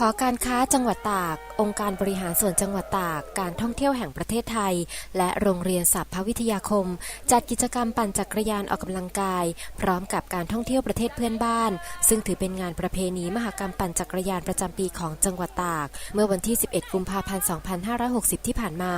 หอการค้าจังหวัดตาก องค์การบริหารส่วนจังหวัดตาก การท่องเที่ยวแห่งประเทศไทย และโรงเรียนสัพพวิทยาคม จัดกิจกรรมปั่นจักรยานออกกำลังกาย พร้อมกับการท่องเที่ยวประเทศเพื่อนบ้าน ซึ่งถือเป็นงานประเพณีมหกรรมปั่นจักรยานประจำปีของจังหวัดตาก เมื่อวันที่ 11 กุมภาพันธ์ 2560 ที่ผ่านมา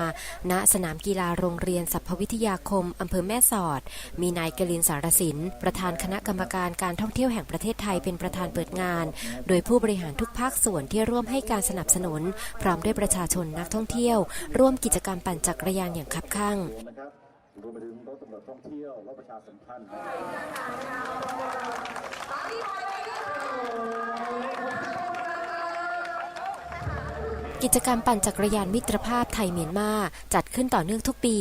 ณ สนามกีฬาโรงเรียนสัพพวิทยาคมอำเภอแม่สอด มีนายกลินสารสิน ประธานคณะกรรมการการท่องเที่ยวแห่งประเทศไทยเป็นประธานเปิดงาน โดยผู้บริหารทุกภาคส่วนที่ร่วมให้การสนับสนุน พร้อมด้วยประชาชนนักท่องเที่ยว ร่วมกิจกรรมปั่นจักรยานอย่างคับคั่งนะครับรวมไปถึงรถตำรวจท่องเที่ยวรถประชาสัมพันธ์นะครับ กิจกรรมปั่นจักรยานมิตรภาพไทยเมียนมาจัดขึ้นต่อเนื่องทุกปี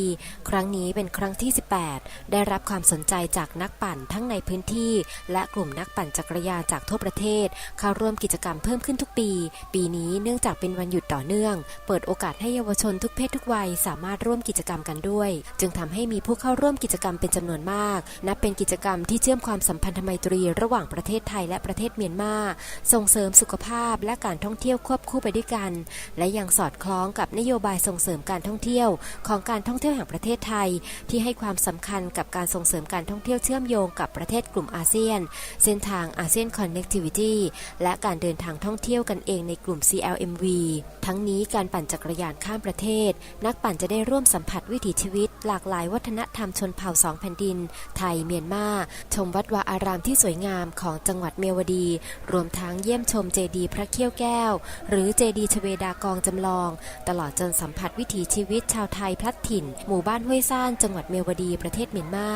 ครั้งนี้เป็นครั้งที่ 18 ได้รับความสนใจจากนักปั่นทั้งในพื้นที่ และกลุ่มนักปั่นจักรยานจากทั่วประเทศ เข้าร่วมกิจกรรมเพิ่มขึ้นทุกปี ปีนี้เนื่องจากเป็นวันหยุดต่อเนื่อง เปิดโอกาสให้เยาวชนทุกเพศทุกวัยสามารถร่วมกิจกรรมกันด้วย จึงทำให้มีผู้เข้าร่วมกิจกรรมเป็นจำนวนมาก นับเป็นกิจกรรมที่เชื่อมความสัมพันธไมตรีระหว่างประเทศไทยและประเทศเมียนมาส่งเสริมสุขภาพและการท่องเที่ยวควบคู่ไปด้วยกันและยังสอดคล้องกับนโยบายส่งเสริมการท่องเที่ยว ของการท่องเที่ยวแห่งประเทศไทย ที่ให้ความสำคัญกับการส่งเสริมการท่องเที่ยวเชื่อมโยงกับประเทศกลุ่มอาเซียน เส้นทางอาเซียนคอนเน็กติวิตี้และการเดินทางท่องเที่ยวกันเองในกลุ่ม CLMV ทั้งนี้การปั่นจักรยานข้ามประเทศ นักปั่นจะได้ร่วมสัมผัสวิถีชีวิต หลากหลายวัฒนธรรมชนเผ่าสองแผ่นดิน ไทยเมียนมาชมวัดวาอารามที่สวยงามของจังหวัดเมียวดี รวมทั้งเยี่ยมชมเจดีย์พระเขี้ยวแก้ว หรือเจดีย์ชเวดากองจำลอง ตลอดจนสัมผัสวิถีชีวิตชาวไทยพลัดถิ่น หมู่บ้านห้วยซ่านจังหวัดเมียวดีประเทศเมียนมา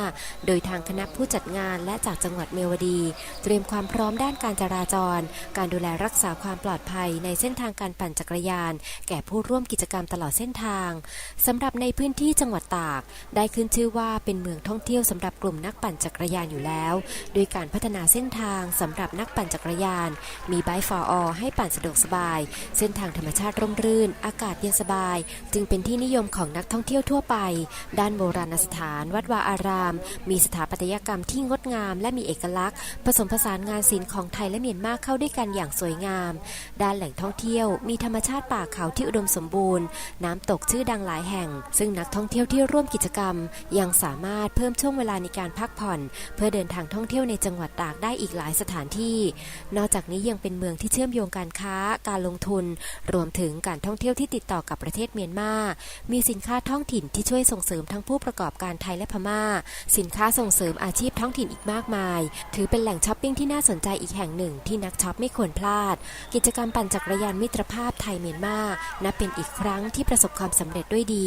โดยทางคณะผู้จัดงานและจากจังหวัดเมียวดี เตรียมความพร้อมด้านการจราจร การดูแลรักษาความปลอดภัยในเส้นทางการปั่นจักรยาน แก่ผู้ร่วมกิจกรรมตลอดเส้นทางสำหรับในพื้นที่จังหวัดตาก ได้ขึ้นชื่อว่าเป็นเมืองท่องเที่ยวสำหรับกลุ่มนักปั่นจักรยานอยู่แล้ว โดยการพัฒนาเส้นทางสำหรับนักปั่นจักรยาน มีไบฟอร์อให้ปั่นสะดวกสบาย เส้นทางธรรมชาติร่มรื่น อากาศเย็นสบาย จึงเป็นที่นิยมของนักท่องเที่ยวทั่วไป ด้านโบราณสถาน วัดวาอาราม มีสถาปัตยกรรมที่งดงาม และมีเอกลักษณ์ ผสมผสานงานศิลป์ของไทยและเมียนมาเข้าด้วยกันอย่างสวยงาม ด้านแหล่งท่องเที่ยว มีธรรมชาติป่าเขาที่อุดมสมบูรณ์ น้ำตกชื่อดังหลายแห่ง ซึ่งนักท่องเที่ยวที่ร่วมกิจกรรม ยังสามารถเพิ่มช่วงเวลาในการพักผ่อน เพื่อเดินทางท่องเที่ยวในจังหวัดตากได้อีกหลายสถานที่ นอกจากนี้ยังเป็นเมืองที่เชื่อมโยงการค้า การลงทุน รวมถึงการท่องเที่ยวที่ติดต่อกับประเทศเมียนมา มีสินค้าท้องถิ่นที่ช่วยส่งเสริมทั้งผู้ประกอบการไทยและพม่า สินค้าส่งเสริมอาชีพท้องถิ่นอีกมากมาย ถือเป็นแหล่งช้อปปิ้งที่น่าสนใจอีกแห่งหนึ่งที่นักช็อปไม่ควรพลาด กิจกรรมปั่นจักรยานมิตรภาพไทยเมียนมา นับเป็นอีกครั้งที่ประสบความสำเร็จด้วยดี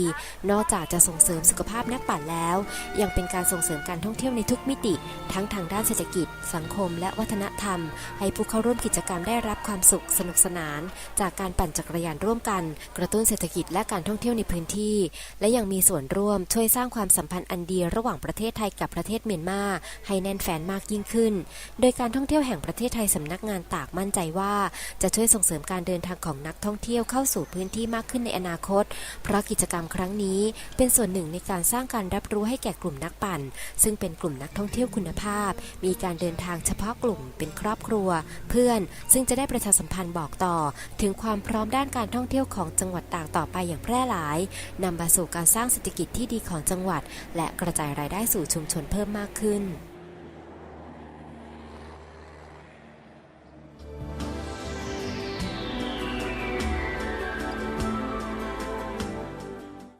นอกจากจะส่งเสริมสุขภาพนักปั่นแล้ว ยังเป็นการส่งเสริมการท่องเที่ยวในทุกมิติ ทั้งทางด้านเศรษฐกิจ สังคม และวัฒนธรรม ให้ผู้เข้าร่วมกิจกรรมได้รับความสุขสนุกสนาน จากการปั่นจักรยานร่วมกัน กระตุ้นเศรษฐกิจและการท่องเที่ยวในพื้นที่ และยังมีส่วนร่วมช่วยสร้างความสัมพันธ์อันดีระหว่างประเทศไทยกับประเทศเมียนมาให้แน่นแฟนมากยิ่งขึ้น โดยการท่องเที่ยวแห่งประเทศไทยสำนักงานตากมั่นใจว่า จะช่วยส่งเสริมการเดินทางของนักท่องเที่ยวเข้าสู่พื้นที่มากขึ้นในอนาคต เพราะกิจกรรมครั้งนี้ เป็นส่วนหนึ่งในการสร้างการรับรู้ให้แก่กลุ่มนักปั่น ซึ่งเป็นกลุ่มนักท่องเที่ยวคุณภาพ มีการเดินทางเฉพาะกลุ่มเป็นครอบครัว เพื่อนซึ่งจะได้ประชาสัมพันธ์บอกต่อ ถึงความพร้อมด้านการท่องเที่ยวของจังหวัดต่างต่อไปอย่างแพร่หลายนำมาสู่การสร้างเศรษฐกิจที่ดีของจังหวัด และกระจายรายได้สู่ชุมชนเพิ่มมากขึ้น